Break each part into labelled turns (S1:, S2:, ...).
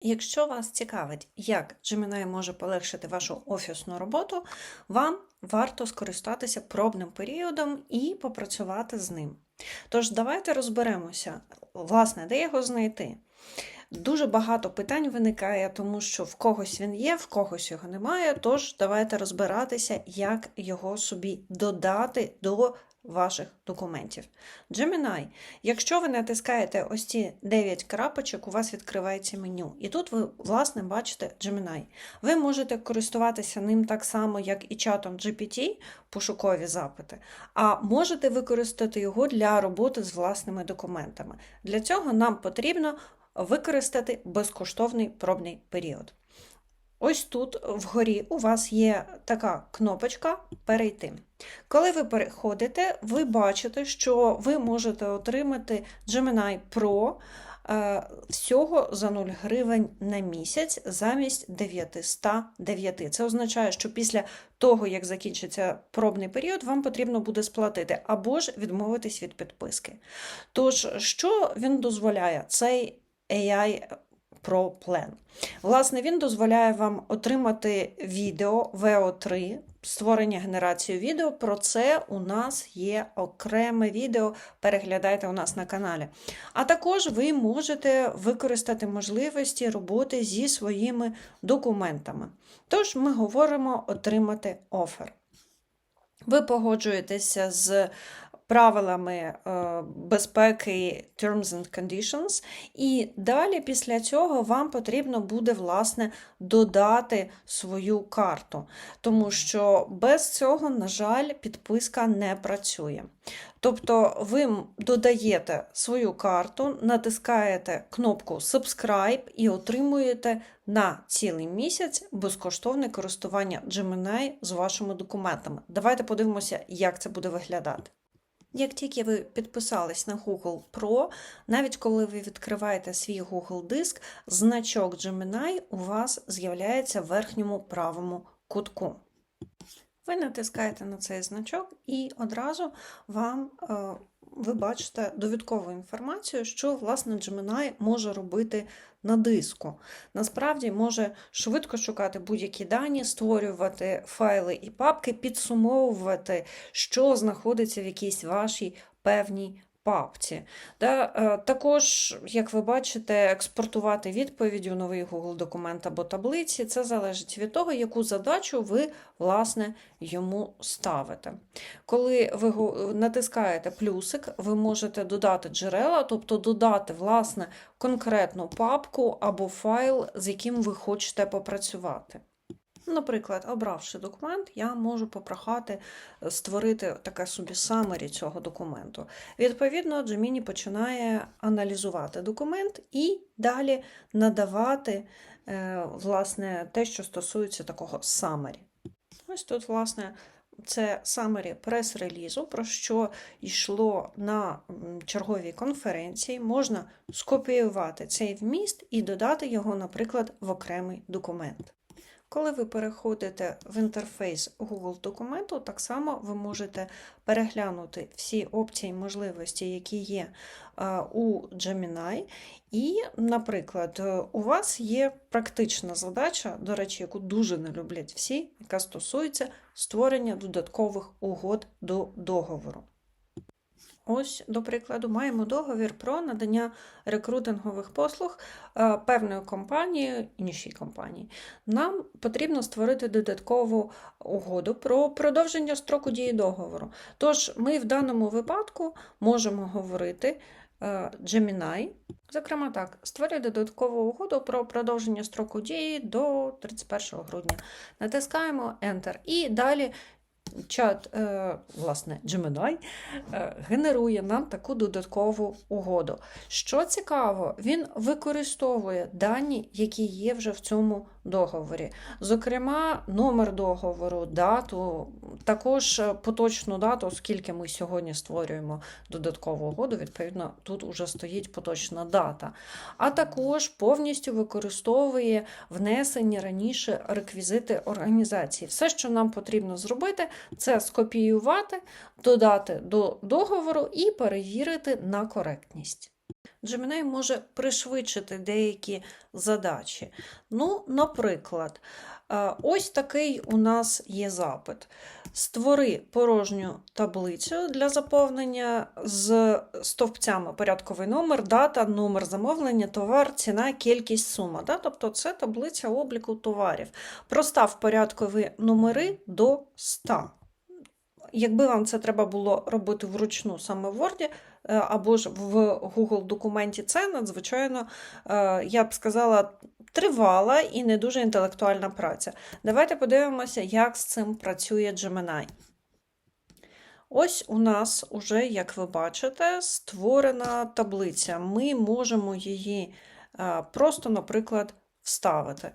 S1: Якщо вас цікавить, як Gemini може полегшити вашу офісну роботу, вам варто скористатися пробним періодом і попрацювати з ним. Тож, давайте розберемося, власне, де його знайти. Дуже багато питань виникає, тому що в когось він є, в когось його немає. Тож давайте розбиратися, як його собі додати до ваших документів. Gemini, якщо ви натискаєте ось ці 9 крапочок, у вас відкривається меню. І тут ви, власне, бачите Gemini. Ви можете користуватися ним так само, як і чатом GPT, пошукові запити, а можете використати його для роботи з власними документами. Для цього нам потрібно використати безкоштовний пробний період. Ось тут вгорі у вас є така кнопочка Перейти. Коли ви переходите, ви бачите, що ви можете отримати Gemini Pro е, всього за 0 гривень на місяць замість 909. Це означає, що після того, як закінчиться пробний період, вам потрібно буде сплатити або ж відмовитись від підписки. Тож, що він дозволяє? Цей AI Pro Plan. Власне, він дозволяє вам отримати відео VO3, створення генерацію відео. Про це у нас є окреме відео, переглядайте у нас на каналі. А також ви можете використати можливості роботи зі своїми документами. Тож ми говоримо отримати офер. Ви погоджуєтеся з правилами е, безпеки Terms and Conditions, і далі після цього вам потрібно буде, власне, додати свою карту, тому що без цього, на жаль, підписка не працює. Тобто ви додаєте свою карту, натискаєте кнопку Subscribe і отримуєте на цілий місяць безкоштовне користування Gemini з вашими документами. Давайте подивимося, як це буде виглядати. Як тільки ви підписались на Google Pro, навіть коли ви відкриваєте свій Google диск, значок Gemini у вас з'являється в верхньому правому кутку. Ви натискаєте на цей значок, і одразу вам е, ви бачите довідкову інформацію, що власне Gemini може робити на диску. Насправді може швидко шукати будь-які дані, створювати файли і папки, підсумовувати, що знаходиться в якійсь вашій певній папці. Е, Також, як ви бачите, експортувати відповіді у новий Google документ або таблиці, це залежить від того, яку задачу ви, власне, йому ставите. Коли ви натискаєте плюсик, ви можете додати джерела, тобто додати, власне, конкретну папку або файл, з яким ви хочете попрацювати. Наприклад, обравши документ, я можу попрохати е, створити таке собі summary цього документу. Відповідно, Gemini починає аналізувати документ і далі надавати е, власне, те, що стосується такого summary. Ось тут, власне, це summary прес-релізу, про що йшло на черговій конференції. Можна скопіювати цей вміст і додати його, наприклад, в окремий документ. Коли ви переходите в інтерфейс Google документу, так само ви можете переглянути всі опції і можливості, які є у Gemini. І, наприклад, у вас є практична задача, до речі, яку дуже не люблять всі, яка стосується створення додаткових угод до договору. Ось, до прикладу, маємо договір про надання рекрутингових послуг е, певною компанією, іншій компанії. Нам потрібно створити додаткову угоду про продовження строку дії договору. Тож, ми в даному випадку можемо говорити е, Gemini, зокрема так, створює додаткову угоду про продовження строку дії до 31 грудня. Натискаємо Enter. І далі чат, е, власне, Gemini е, генерує нам таку додаткову угоду. Що цікаво, він використовує дані, які є вже в цьому договорі. Зокрема, номер договору, дату, також поточну дату, оскільки ми сьогодні створюємо додаткову угоду, відповідно, тут уже стоїть поточна дата. А також повністю використовує внесені раніше реквізити організації. Все, що нам потрібно зробити, це скопіювати, додати до договору і перевірити на коректність. Gemini може пришвидшити деякі задачі. Ну, наприклад, е, ось такий у нас є запит. Створи порожню таблицю для заповнення з стовпцями порядковий номер, дата, номер замовлення, товар, ціна, кількість, сума. Да? Тобто це таблиця обліку товарів. Простав порядкові номери до 100. Якби вам це треба було робити вручну саме в Word, або ж в Google документі, це надзвичайно, е, я б сказала, тривала і не дуже інтелектуальна праця. Давайте подивимося, як з цим працює Gemini. Ось у нас уже, як ви бачите, створена таблиця. Ми можемо її е, просто, наприклад, вставити.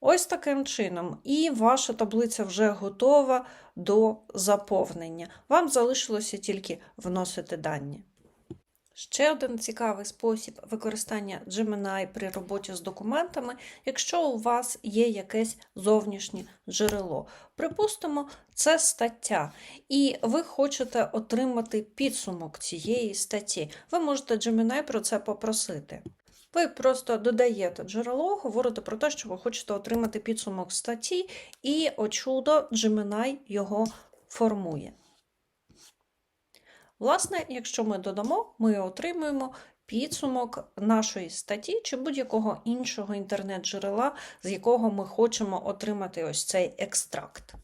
S1: Ось таким чином. І ваша таблиця вже готова до заповнення. Вам залишилося тільки вносити дані. Ще один цікавий спосіб використання Gemini при роботі з документами, якщо у вас є якесь зовнішнє джерело. Припустимо, це стаття, і ви хочете отримати підсумок цієї статті. Ви можете Gemini про це попросити. Ви просто додаєте джерело, говорите про те, що ви хочете отримати підсумок статті, і, о чудо, Gemini його формує. Власне, якщо ми додамо, ми отримуємо підсумок нашої статті чи будь-якого іншого інтернет-джерела, з якого ми хочемо отримати ось цей екстракт.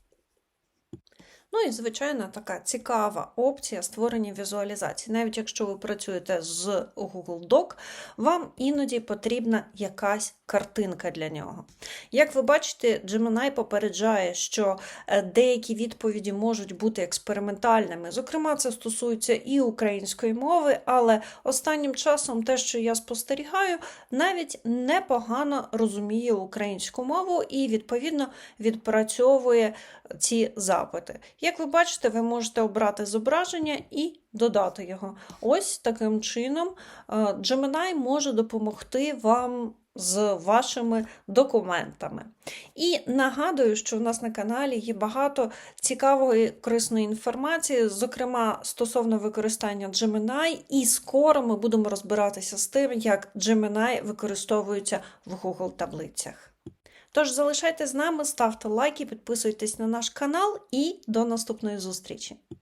S1: Ну і, звичайно, така цікава опція створення візуалізації. Навіть якщо ви працюєте з Google Doc, вам іноді потрібна якась картинка для нього. Як ви бачите, Gemini попереджає, що е, деякі відповіді можуть бути експериментальними. Зокрема, це стосується і української мови, але останнім часом те, що я спостерігаю, навіть непогано розуміє українську мову і, відповідно, відпрацьовує ці запити. Як ви бачите, ви можете обрати зображення і додати його. Ось таким чином е, Gemini може допомогти вам з вашими документами. І нагадую, що в нас на каналі є багато цікавої корисної інформації, зокрема стосовно використання Gemini, і скоро ми будемо розбиратися з тим, як Gemini використовується в Google таблицях. Тож залишайте з нами, ставте лайки, підписуйтесь на наш канал і до наступної зустрічі!